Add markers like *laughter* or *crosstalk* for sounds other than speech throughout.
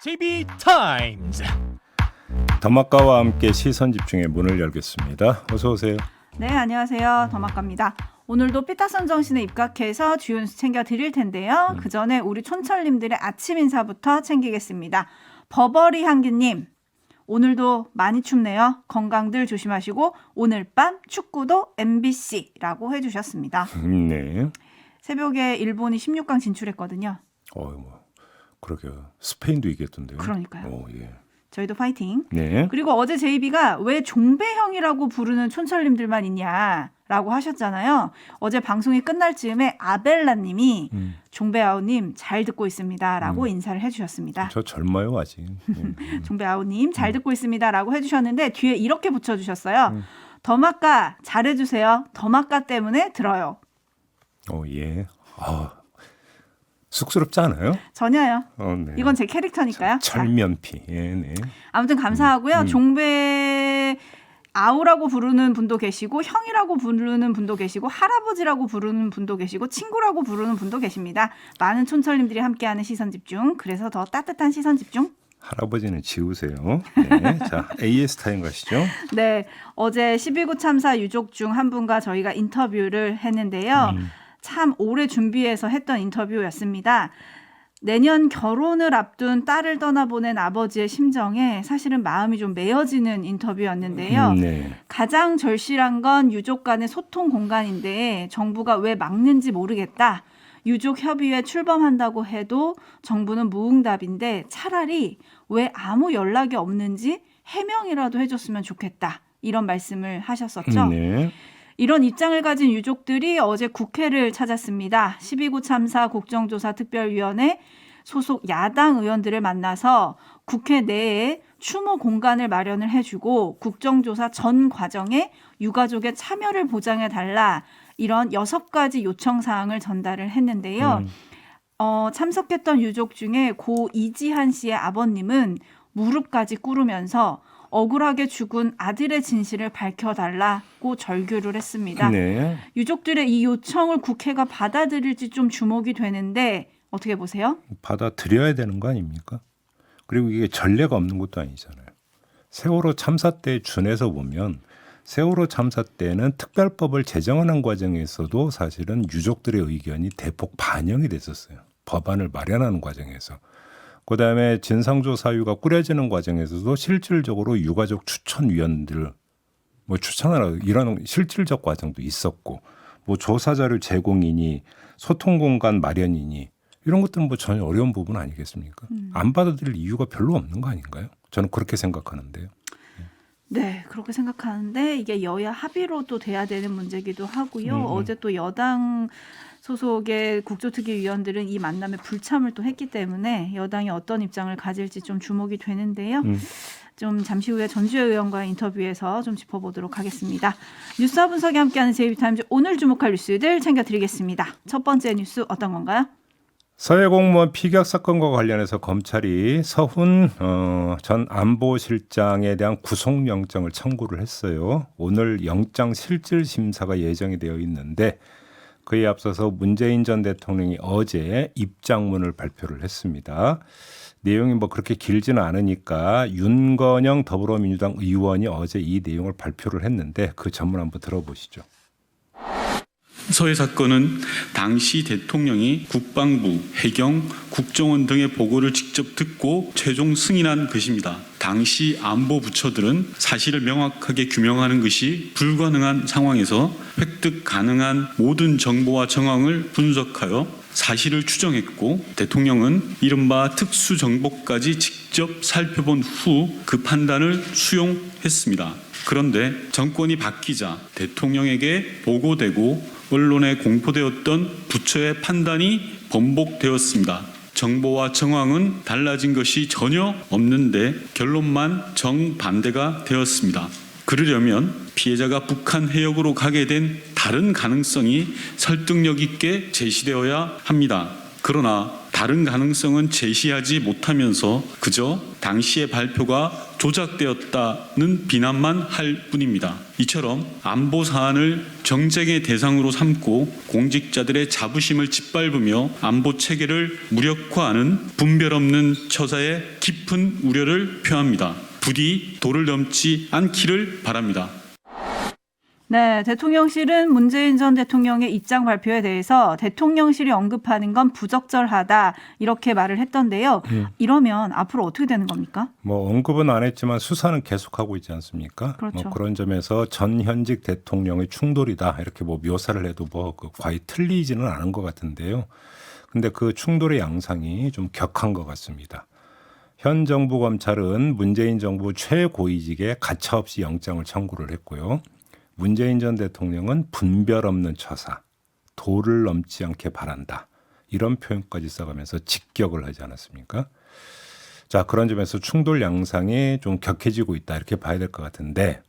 JB 타임즈. 더마카와 함께 시선 집중의 문을 열겠습니다. 어서 오세요. 네, 안녕하세요. 더마카입니다. 오늘도 삐딱선 정신에 입각해서 주요 뉴스 챙겨 드릴 텐데요. 그 전에 우리 촌철님들의 아침 인사부터 챙기겠습니다. 버버리 향기님, 오늘도 많이 춥네요. 건강들 조심하시고 오늘 밤 축구도 MBC라고 해주셨습니다. 음, 네. 새벽에 일본이 16강 진출했거든요. 어, 뭐 그러게요. 스페인도 이겼던데요. 그러니까요. 어, 예. 저희도 파이팅. 네. 그리고 어제 제이비가 왜 종배형이라고 부르는 촌철님들만 있냐라고 하셨잖아요. 어제 방송이 끝날 즈음에 아벨라님이 음, 종배아우님 잘 듣고 있습니다라고 인사를 해주셨습니다. 저 젊어요 아직. 음, 음. *laughs* 종배아우님 잘 듣고 있습니다라고 해주셨는데 뒤에 이렇게 붙여주셨어요. 음. 더마까 잘해주세요. 더마까 때문에 들어요. 어, 예. 아, 쑥스럽지 않아요? 전혀요. 어, 네. 이건 제 캐릭터니까요. 자, 철면피. 예, 네. 아무튼 감사하고요. 음. 종배 아우라고 부르는 분도 계시고 형이라고 부르는 분도 계시고 할아버지라고 부르는 분도 계시고 친구라고 부르는 분도 계십니다. 많은 촌철님들이 함께하는 시선 집중. 그래서 더 따뜻한 시선 집중. 할아버지는 지우세요. 네. 자, AS 타임 가시죠. *laughs* 네, 어제 12구 참사 유족 중 한 분과 저희가 인터뷰를 했는데요. 음. 참 오래 준비해서 했던 인터뷰였습니다. 내년 결혼을 앞둔 딸을 떠나보낸 아버지의 심정에 사실은 마음이 좀 메어지는 인터뷰였는데요. 음, 네. 가장 절실한 건 유족 간의 소통 공간인데 정부가 왜 막는지 모르겠다. 유족 협의회 출범한다고 해도 정부는 무응답인데 차라리 왜 아무 연락이 없는지 해명이라도 해줬으면 좋겠다. 이런 말씀을 하셨었죠. 음, 네. 이런 입장을 가진 유족들이 어제 국회를 찾았습니다. 12구 참사 국정조사 특별위원회 소속 야당 의원들을 만나서 국회 내에 추모 공간을 마련을 해주고 국정조사 전 과정에 유가족의 참여를 보장해 달라 이런 여섯 가지 요청 사항을 전달을 했는데요. 음, 어, 참석했던 유족 중에 고 이지한 씨의 아버님은 무릎까지 꿇으면서 억울하게 죽은 아들의 진실을 밝혀달라고 절규를 했습니다. 네. 유족들의 이 요청을 국회가 받아들일지 좀 주목이 되는데 어떻게 보세요? 받아들여야 되는 거 아닙니까? 그리고 이게 전례가 없는 것도 아니잖아요. 세월호 참사 때 준해서 보면 세월호 참사 때는 특별법을 제정하는 과정에서도 사실은 유족들의 의견이 대폭 반영이 됐었어요. 법안을 마련하는 과정에서. 그다음에 진상조사위가 꾸려지는 과정에서도 실질적으로 유가족 추천위원들 뭐 추천하라 이런 실질적 과정도 있었고 뭐 조사 자료 제공이니 소통 공간 마련이니 이런 것들은 뭐 전혀 어려운 부분 아니겠습니까? 안 받아들일 이유가 별로 없는 거 아닌가요? 저는 그렇게 생각하는데요. 네, 그렇게 생각하는데 이게 여야 합의로도 돼야 되는 문제기도 하고요. 음, 음. 어제 또 여당 소속의 국조특위위원들은 이 만남에 불참을 또 했기 때문에 여당이 어떤 입장을 가질지 좀 주목이 되는데요. 음. 좀 잠시 후에 전주혜 의원과의 인터뷰에서 좀 짚어보도록 하겠습니다. 뉴스와 분석이 함께하는 제이비타임즈 오늘 주목할 뉴스들 챙겨드리겠습니다. 첫 번째 뉴스 어떤 건가요? 서해 공무원 피격 사건과 관련해서 검찰이 서훈 어, 전 안보실장에 대한 구속영장을 청구를 했어요. 오늘 영장 실질 심사가 예정이 되어 있는데 그에 앞서서 문재인 전 대통령이 어제 입장문을 발표를 했습니다. 내용이 뭐 그렇게 길지는 않으니까 윤건영 더불어민주당 의원이 어제 이 내용을 발표를 했는데 그 전문 한번 들어보시죠. 서해 사건은 당시 대통령이 국방부, 해경, 국정원 등의 보고를 직접 듣고 최종 승인한 것입니다. 당시 안보 부처들은 사실을 명확하게 규명하는 것이 불가능한 상황에서 획득 가능한 모든 정보와 정황을 분석하여 사실을 추정했고 대통령은 이른바 특수정보까지 직접 살펴본 후 그 판단을 수용했습니다. 그런데 정권이 바뀌자 대통령에게 보고되고 언론에 공포되었던 부처의 판단이 번복되었습니다. 정보와 정황은 달라진 것이 전혀 없는데 결론만 정반대가 되었습니다. 그러려면 피해자가 북한 해역으로 가게 된 다른 가능성이 설득력 있게 제시되어야 합니다. 그러나 다른 가능성은 제시하지 못하면서 그저 당시의 발표가 조작되었다는 비난만 할 뿐입니다. 이처럼 안보 사안을 정쟁의 대상으로 삼고 공직자들의 자부심을 짓밟으며 안보 체계를 무력화하는 분별 없는 처사에 깊은 우려를 표합니다. 부디 도를 넘지 않기를 바랍니다. 네, 대통령실은 문재인 전 대통령의 입장 발표에 대해서 대통령실이 언급하는 건 부적절하다 이렇게 말을 했던데요. 이러면 앞으로 어떻게 되는 겁니까? 뭐 언급은 안 했지만 수사는 계속하고 있지 않습니까? 그렇죠. 뭐 그런 점에서 전 현직 대통령의 충돌이다 이렇게 뭐 묘사를 해도 뭐그 과히 틀리지는 않은 것 같은데요. 근데 그 충돌의 양상이 좀 격한 것 같습니다. 현 정부 검찰은 문재인 정부 최고위직에 가차없이 영장을 청구를 했고요. 문재인 전 대통령은 분별 없는 처사, 도를 넘지 않게 바란다. 이런 표현까지 써가면서 직격을 하지 않았습니까? 자, 그런 점에서 충돌 양상이 좀 격해지고 있다. 이렇게 봐야 될 것 같은데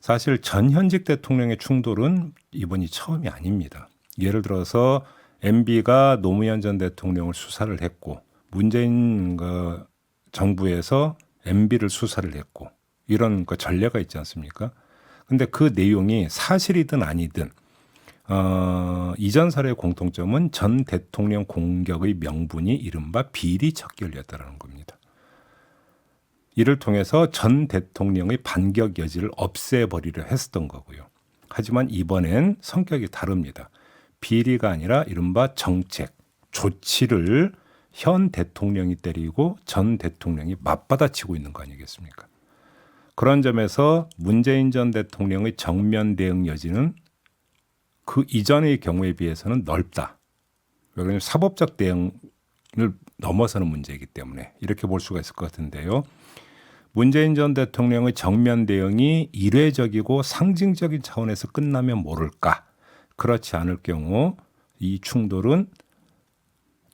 사실 전 현직 대통령의 충돌은 이번이 처음이 아닙니다. 예를 들어서 MB가 노무현 전 대통령을 수사를 했고 문재인 그 정부에서 MB를 수사를 했고 이런 그 전례가 있지 않습니까? 근데 그 내용이 사실이든 아니든 어, 이전 사례의 공통점은 전 대통령 공격의 명분이 이른바 비리 척결이었다라는 겁니다. 이를 통해서 전 대통령의 반격 여지를 없애버리려 했었던 거고요. 하지만 이번엔 성격이 다릅니다. 비리가 아니라 이른바 정책, 조치를 현 대통령이 때리고 전 대통령이 맞받아치고 있는 거 아니겠습니까? 그런 점에서 문재인 전 대통령의 정면 대응 여지는 그 이전의 경우에 비해서는 넓다. 왜냐하면 사법적 대응을 넘어서는 문제이기 때문에 이렇게 볼 수가 있을 것 같은데요. 문재인 전 대통령의 정면 대응이 일회적이고 상징적인 차원에서 끝나면 모를까. 그렇지 않을 경우 이 충돌은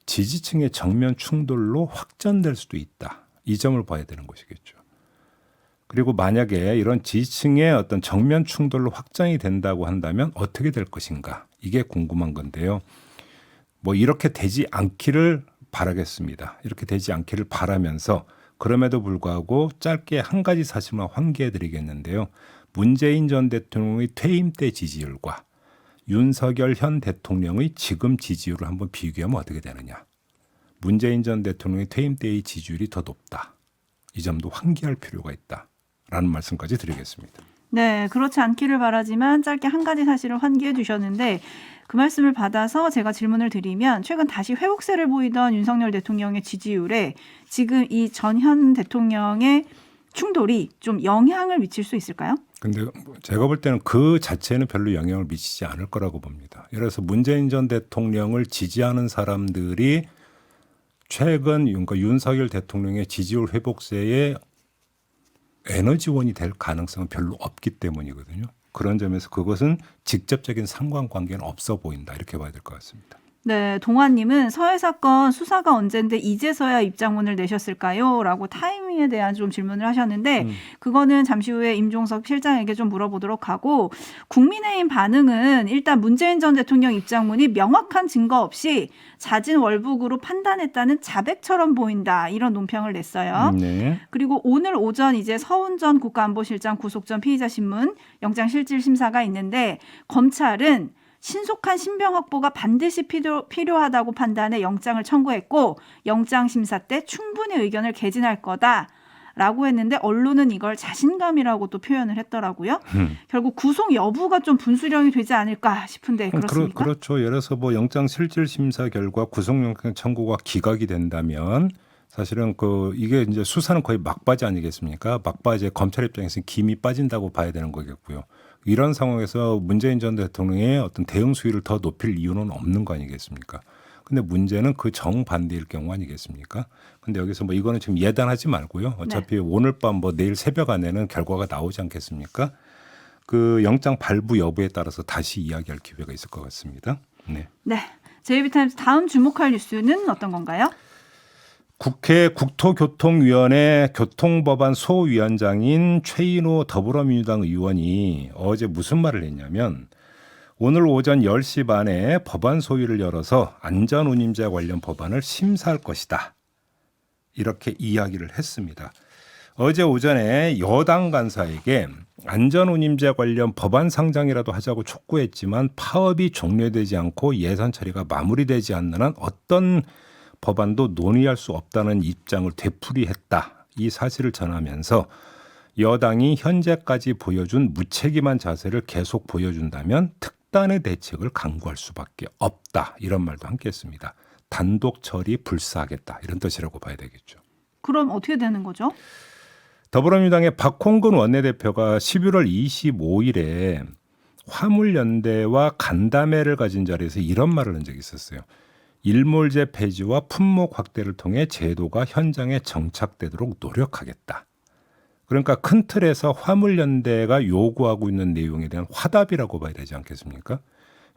지지층의 정면 충돌로 확전될 수도 있다. 이 점을 봐야 되는 것이겠죠. 그리고 만약에 이런 지지층의 어떤 정면 충돌로 확장이 된다고 한다면 어떻게 될 것인가? 이게 궁금한 건데요. 뭐 이렇게 되지 않기를 바라겠습니다. 이렇게 되지 않기를 바라면서 그럼에도 불구하고 짧게 한 가지 사실만 환기해 드리겠는데요. 문재인 전 대통령의 퇴임 때 지지율과 윤석열 현 대통령의 지금 지지율을 한번 비교하면 어떻게 되느냐. 문재인 전 대통령의 퇴임 때의 지지율이 더 높다. 이 점도 환기할 필요가 있다. 라는 말씀까지 드리겠습니다. 네, 그렇지 않기를 바라지만 짧게 한 가지 사실을 환기해 주셨는데 그 말씀을 받아서 제가 질문을 드리면 최근 다시 회복세를 보이던 윤석열 대통령의 지지율에 지금 이 전현 대통령의 충돌이 좀 영향을 미칠 수 있을까요? 근데 제가 볼 때는 그 자체는 별로 영향을 미치지 않을 거라고 봅니다. 예를 들어서 문재인 전 대통령을 지지하는 사람들이 최근 그러니까 윤석열 대통령의 지지율 회복세에 에너지원이 될 가능성은 별로 없기 때문이거든요. 그런 점에서 그것은 직접적인 상관관계는 없어 보인다 이렇게 봐야 될 것 같습니다. 네, 동환님은 서해 사건 수사가 언젠데 이제서야 입장문을 내셨을까요? 라고 타이밍에 대한 좀 질문을 하셨는데 그거는 잠시 후에 임종석 실장에게 좀 물어보도록 하고 국민의힘 반응은 일단 문재인 전 대통령 입장문이 명확한 증거 없이 자진 월북으로 판단했다는 자백처럼 보인다 이런 논평을 냈어요. 네. 그리고 오늘 오전 이제 서훈 전 국가안보실장 구속 전 피의자 신문 영장 실질 심사가 있는데 검찰은 신속한 신병 확보가 반드시 필요, 필요하다고 판단해 영장을 청구했고 영장 심사 때 충분히 의견을 개진할 거다. 라고 했는데 언론은 이걸 자신감이라고 또 표현을 했더라고요. 음. 결국 구속 여부가 좀 분수령이 되지 않을까 싶은데 그렇, 그렇습니까? 그렇죠. 예를 들어서 뭐 영장 실질 심사 결과 구속 영장 청구가 기각이 된다면 사실은 그 이게 이제 수사는 거의 막바지 아니겠습니까? 막바지에 검찰 입장에서는 김이 빠진다고 봐야 되는 거겠고요. 이런 상황에서 문재인 전 대통령의 어떤 대응 수위를 더 높일 이유는 없는 거 아니겠습니까? 근데 문제는 그 정반대일 경우 아니겠습니까? 근데 여기서 뭐 이거는 지금 예단하지 말고요. 어차피 오늘 밤 뭐 내일 새벽 안에는 결과가 나오지 않겠습니까? 그 영장 발부 여부에 따라서 다시 이야기할 기회가 있을 것 같습니다. 네. 네. 제이비타임스 다음 주목할 뉴스는 어떤 건가요? 국회 국토교통위원회 교통법안 소위원장인 최인호 더불어민주당 의원이 어제 무슨 말을 했냐면 오늘 오전 10시 반에 법안 소위를 열어서 안전운임제 관련 법안을 심사할 것이다. 이렇게 이야기를 했습니다. 어제 오전에 여당 간사에게 안전운임제 관련 법안 상장이라도 하자고 촉구했지만 파업이 종료되지 않고 예산 처리가 마무리되지 않는 한 어떤 법안도 논의할 수 없다는 입장을 되풀이했다. 이 사실을 전하면서 여당이 현재까지 보여준 무책임한 자세를 계속 보여준다면 특단의 대책을 강구할 수밖에 없다. 이런 말도 함께 했습니다. 단독 처리 불사하겠다. 이런 뜻이라고 봐야 되겠죠. 그럼 어떻게 되는 거죠? 더불어민주당의 박홍근 원내대표가 11월 25일에 화물연대와 간담회를 가진 자리에서 이런 말을 한 적이 있었어요. 일몰제 폐지와 품목 확대를 통해 제도가 현장에 정착되도록 노력하겠다. 그러니까 큰 틀에서 화물연대가 요구하고 있는 내용에 대한 화답이라고 봐야 되지 않겠습니까?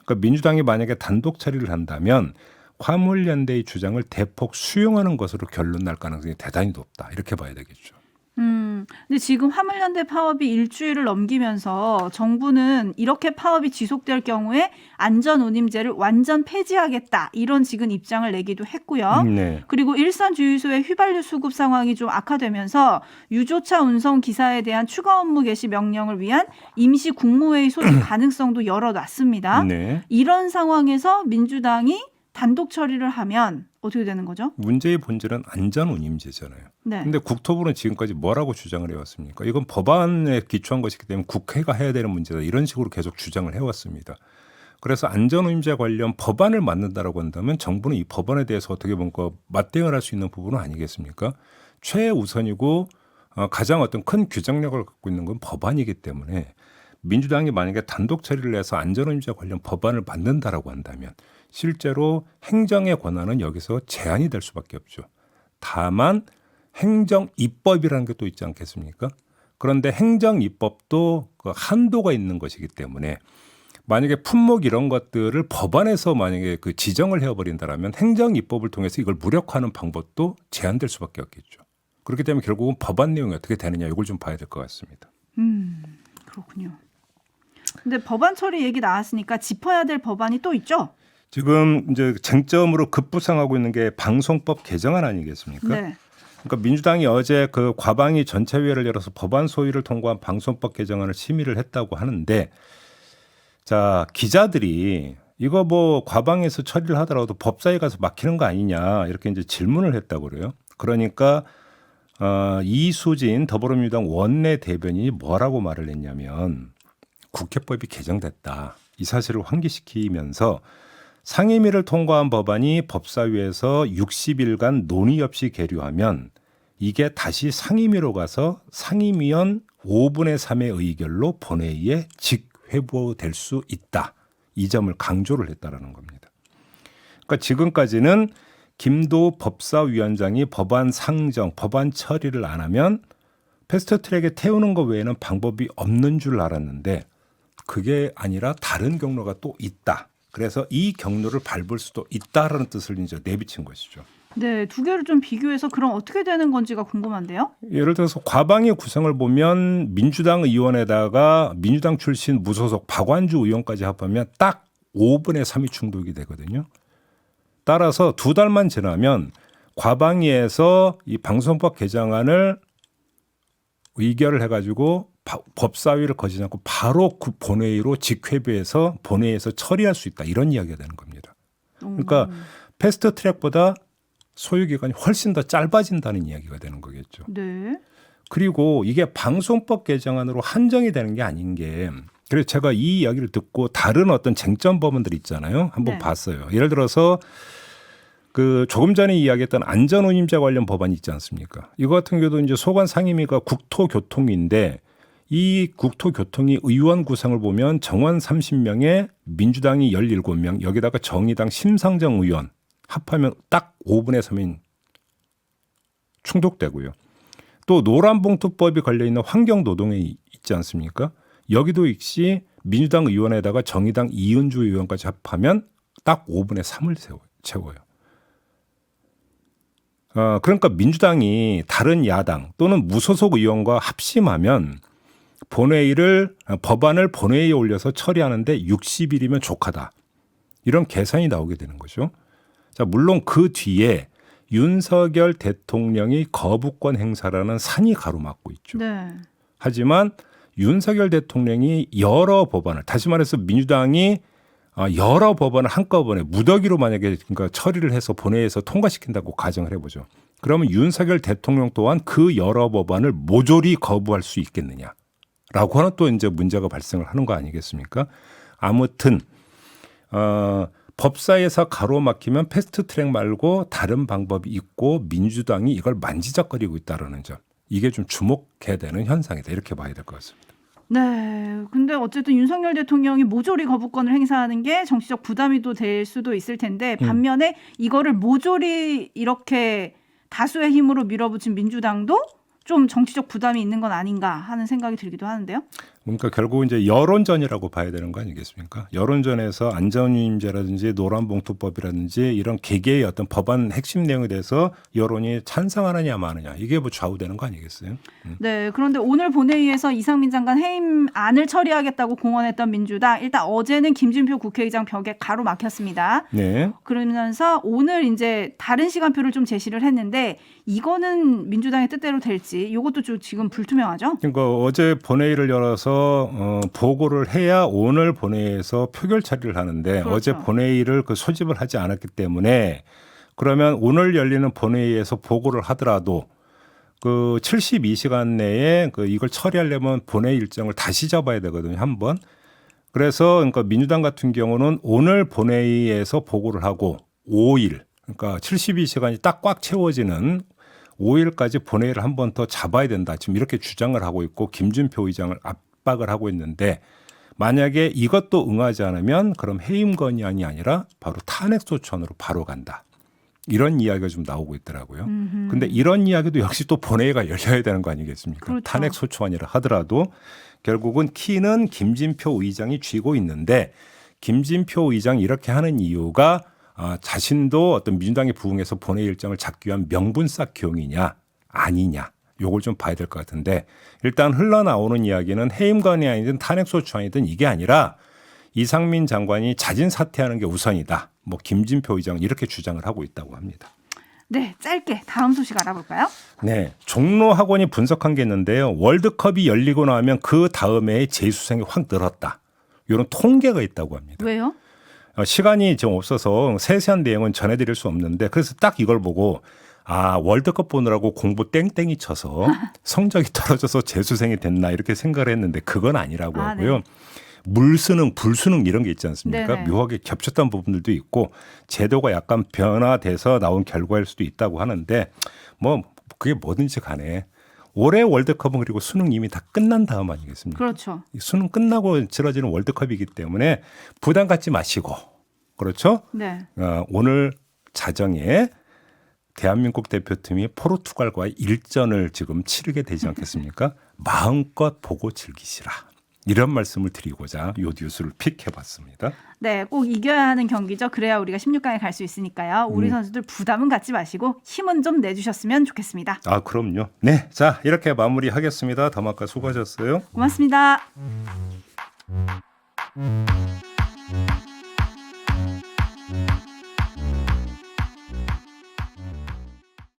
그러니까 민주당이 만약에 단독 처리를 한다면 화물연대의 주장을 대폭 수용하는 것으로 결론 날 가능성이 대단히 높다. 이렇게 봐야 되겠죠. 음, 근데 지금 화물연대 파업이 일주일을 넘기면서 정부는 이렇게 파업이 지속될 경우에 안전운임제를 완전 폐지하겠다 이런 지금 입장을 내기도 했고요. 네. 그리고 일산 주유소의 휘발유 수급 상황이 좀 악화되면서 유조차 운송 기사에 대한 추가 업무 개시 명령을 위한 임시 국무회의 소집 *clears throat* 가능성도 열어놨습니다. 네. 이런 상황에서 민주당이 단독 처리를 하면 어떻게 되는 거죠? 문제의 본질은 안전운임제잖아요. 네. 근데 국토부는 지금까지 뭐라고 주장을 해왔습니까? 이건 법안에 기초한 것이기 때문에 국회가 해야 되는 문제다. 이런 식으로 계속 주장을 해왔습니다. 그래서 안전운임제 관련 법안을 만든다라고 한다면 정부는 이 법안에 대해서 어떻게 뭔가 맞대응을 할 수 있는 부분은 아니겠습니까? 최우선이고 어, 가장 어떤 큰 규정력을 갖고 있는 건 법안이기 때문에 민주당이 만약에 단독 처리를 해서 안전운임제 관련 법안을 만든다라고 한다면 실제로 행정의 권한은 여기서 제한이 될 수밖에 없죠. 다만 행정 입법이라는 게 또 있지 않겠습니까? 그런데 행정 입법도 그 한도가 있는 것이기 때문에 만약에 품목 이런 것들을 법안에서 만약에 그 지정을 해버린다라면 행정 입법을 통해서 이걸 무력화하는 방법도 제한될 수밖에 없겠죠. 그렇기 때문에 결국은 법안 내용이 어떻게 되느냐 이걸 좀 봐야 될 것 같습니다. 음, 그렇군요. 근데 법안 처리 얘기 나왔으니까 짚어야 될 법안이 또 있죠? 지금 이제 쟁점으로 급부상하고 있는 게 방송법 개정안 아니겠습니까? 네. 그러니까 민주당이 어제 그 과방위 전체회의를 열어서 법안 소위를 통과한 방송법 개정안을 심의를 했다고 하는데 자 기자들이 이거 뭐 과방에서 처리를 하더라도 법사위 가서 막히는 거 아니냐 이렇게 이제 질문을 했다고 그래요. 그러니까 어, 이수진 더불어민주당 원내 대변인이 뭐라고 말을 했냐면 국회법이 개정됐다 이 사실을 환기시키면서 상임위를 통과한 법안이 법사위에서 60일간 논의 없이 계류하면 이게 다시 상임위로 가서 상임위원 5분의 3의 의결로 본회의에 직회부될 수 있다. 이 점을 강조를 했다라는 겁니다. 그러니까 지금까지는 김도 법사위원장이 법안 상정, 법안 처리를 안 하면 패스트트랙에 태우는 것 외에는 방법이 없는 줄 알았는데 그게 아니라 다른 경로가 또 있다. 그래서 이 경로를 밟을 수도 있다라는 뜻을 이제 내비친 것이죠. 네, 두 개를 좀 비교해서 그럼 어떻게 되는 건지가 궁금한데요. 예를 들어서 과방의 구성을 보면 민주당 의원에다가 민주당 출신 무소속 박완주 의원까지 합하면 딱 5분의 3이 충족이 되거든요. 따라서 두 달만 지나면 과방위에서 이 방송법 개정안을 의결을 해가지고 바- 법사위를 거치지 않고 바로 그 본회의로 직회부해서 본회의에서 처리할 수 있다 이런 이야기가 되는 겁니다. 그러니까 음, 패스트 트랙보다 소요 기간이 훨씬 더 짧아진다는 이야기가 되는 거겠죠. 네. 그리고 이게 방송법 개정안으로 한정이 되는 게 아닌 게 그래서 제가 이 이야기를 듣고 다른 어떤 쟁점 법원들 있잖아요. 한번 네. 봤어요. 예를 들어서 그 조금 전에 이야기했던 안전운임제 관련 법안이 있지 않습니까? 이거 같은 경우도 이제 소관 상임위가 국토교통인데 이 국토교통위 의원 구성을 보면 정원 30명에 민주당이 17명 여기다가 정의당 심상정 의원 합하면 딱 5분의 3인 충족되고요. 또 노란봉투법이 걸려 있는 환경노동에 있지 않습니까? 여기도 역시 민주당 의원에다가 정의당 이은주 의원까지 합하면 딱 5분의 3을 세워, 채워요. 어, 그러니까 민주당이 다른 야당 또는 무소속 의원과 합심하면 본회의를 아, 법안을 본회의에 올려서 처리하는데 60일이면 족하다. 이런 계산이 나오게 되는 거죠. 자, 물론 그 뒤에 윤석열 대통령이 거부권 행사라는 산이 가로막고 있죠. 네. 하지만 윤석열 대통령이 여러 법안을 다시 말해서 민주당이 아, 여러 법안을 한꺼번에 무더기로 만약에 그러니까 처리를 해서 본회의에서 통과시킨다고 가정을 해보죠. 그러면 윤석열 대통령 또한 그 여러 법안을 모조리 거부할 수 있겠느냐 라고 하는 또 이제 문제가 발생을 하는 거 아니겠습니까? 아무튼 어, 법사에서 가로막히면 패스트 트랙 말고 다른 방법이 있고 민주당이 이걸 만지작거리고 있다라는 점 이게 좀 주목해야 되는 현상이다 이렇게 봐야 될 것 같습니다. 네. 근데 어쨌든 윤석열 대통령이 모조리 거부권을 행사하는 게 정치적 부담이 또 될 수도 있을 텐데 음. 반면에 이거를 모조리 이렇게 다수의 힘으로 밀어붙인 민주당도 좀 정치적 부담이 있는 건 아닌가 하는 생각이 들기도 하는데요. 그러니까 결국 이제 여론전이라고 봐야 되는 거 아니겠습니까? 여론전에서 안전위임제라든지 노란봉투법이라든지 이런 개개의 어떤 법안 핵심 내용에 대해서 여론이 찬성하느냐 마느냐 이게 뭐 좌우되는 거 아니겠어요? 네. 그런데 오늘 본회의에서 이상민 장관 해임안을 처리하겠다고 공언했던 민주당 일단 어제는 김진표 국회의장 벽에 가로막혔습니다. 네. 그러면서 오늘 이제 다른 시간표를 좀 제시를 했는데 이거는 민주당의 뜻대로 될지 이것도 좀 지금 불투명하죠. 그러니까 어제 본회의를 열어서 어, 보고를 해야 오늘 본회의에서 표결 처리를 하는데 그렇죠. 어제 본회의를 그 소집을 하지 않았기 때문에 그러면 오늘 열리는 본회의에서 보고를 하더라도 그 72시간 내에 그 이걸 처리하려면 본회의 일정을 다시 잡아야 되거든요 한 번. 그래서 그러니까 민주당 같은 경우는 오늘 본회의에서 보고를 하고 5일 그러니까 72시간이 딱 꽉 채워지는 5일까지 본회의를 한 번 더 잡아야 된다. 지금 이렇게 주장을 하고 있고 김준표 의장을 압박을 하고 있는데 만약에 이것도 응하지 않으면 그럼 해임 건의안이 아니라 바로 탄핵 소추안으로 바로 간다. 이런 이야기가 좀 나오고 있더라고요. 음흠. 근데 이런 이야기도 역시 또 본회의가 열려야 되는 거 아니겠습니까? 그렇죠. 탄핵 소추안이라 하더라도 결국은 키는 김진표 의장이 쥐고 있는데 김진표 의장이 이렇게 하는 이유가 아, 자신도 어떤 민주당에 부응해서 본회의 일정을 잡기 위한 명분 쌓 기 용이냐 아니냐 요걸 좀 봐야 될 것 같은데 일단 흘러나오는 이야기는 해임건이 아니든 탄핵소추안이든 이게 아니라 이상민 장관이 자진 사퇴하는 게 우선이다. 뭐 김진표 의장은 이렇게 주장을 하고 있다고 합니다. 네, 짧게 다음 소식 알아볼까요? 네, 종로 학원이 분석한 게 있는데요. 월드컵이 열리고 나면 그 다음에 재수생이 확 늘었다. 이런 통계가 있다고 합니다. 왜요? 어, 시간이 좀 없어서 세세한 내용은 전해드릴 수 없는데 그래서 딱 이걸 보고 아 월드컵 보느라고 공부 땡땡이 쳐서 *laughs* 성적이 떨어져서 재수생이 됐나 이렇게 생각을 했는데 그건 아니라고 아, 하고요. 네. 물수능, 불수능 이런 게 있지 않습니까? 네네. 묘하게 겹쳤던 부분들도 있고 제도가 약간 변화돼서 나온 결과일 수도 있다고 하는데 뭐 그게 뭐든지 간에 올해 월드컵은 그리고 수능 이미 다 끝난 다음 아니겠습니까? 그렇죠. 이 수능 끝나고 치러지는 월드컵이기 때문에 부담 갖지 마시고 그렇죠? 네. 어, 오늘 자정에 대한민국 대표팀이 포르투갈과의 일전을 지금 치르게 되지 않겠습니까? *laughs* 마음껏 보고 즐기시라. 이런 말씀을 드리고자 요 뉴스를 픽해봤습니다. 네, 꼭 이겨야 하는 경기죠. 그래야 우리가 16강에 갈 수 있으니까요. 우리 음. 선수들 부담은 갖지 마시고 힘은 좀 내주셨으면 좋겠습니다. 아 그럼요. 네, 자 이렇게 마무리하겠습니다. 더마카 수고하셨어요. 고맙습니다.